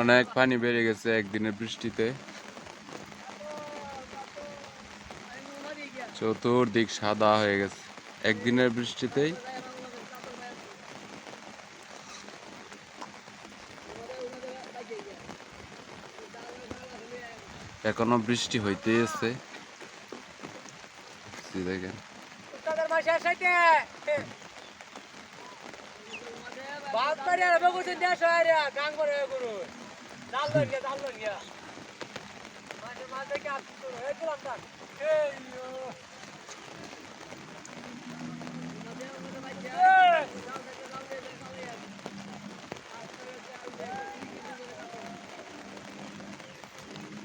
অনেক পানি বেড়ে গেছে একদিনের বৃষ্টিতে। চতুর্দিক সাদা হয়ে গেছে। একদিনের বৃষ্টিতেই এখনও বৃষ্টি হইতেই আছে দেখেন ইয়ো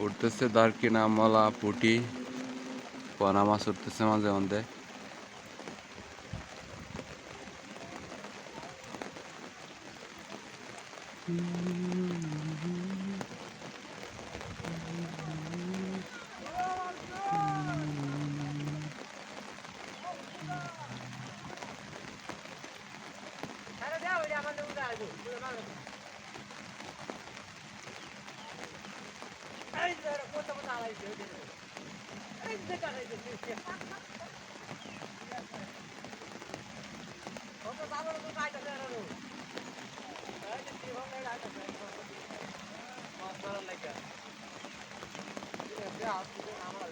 উঠতেছে দারকিনা মলা পুটি। পোনা মাছ উঠতেছে মাঝে মধ্যে। কত কত আলাইছে এই যে মাছ ধরার লেগে আমার